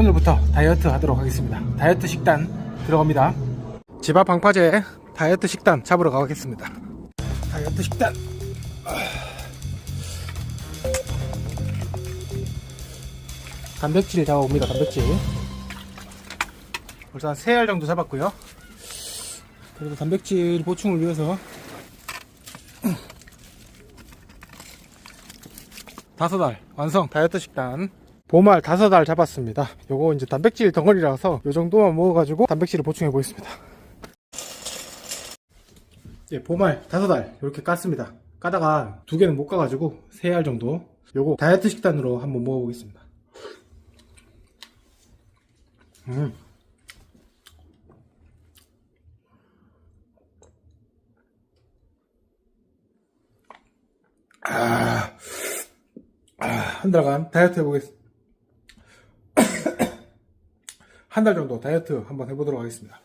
오늘부터 다이어트 하도록 하겠습니다. 다이어트 식단 들어갑니다. 집앞 방파제 다이어트 식단 잡으러 가겠습니다. 다이어트 식단. 단백질 잡아옵니다. 단백질. 벌써 한 3알 정도 잡았고요. 그리고 단백질 보충을 위해서 다섯 알 완성 다이어트 식단 보말 다섯 알 잡았습니다. 요거 이제 단백질 덩어리라서 요 정도만 먹어가지고 단백질을 보충해 보겠습니다. 예, 보말 다섯 알 이렇게 깠습니다. 까다가 두 개는 못 까가지고 세 알 정도. 요거 다이어트 식단으로 한번 먹어보겠습니다. 음. 아, 아, 한 달간 다이어트 해보겠습니다. 한 달 정도 다이어트 한번 해보도록 하겠습니다.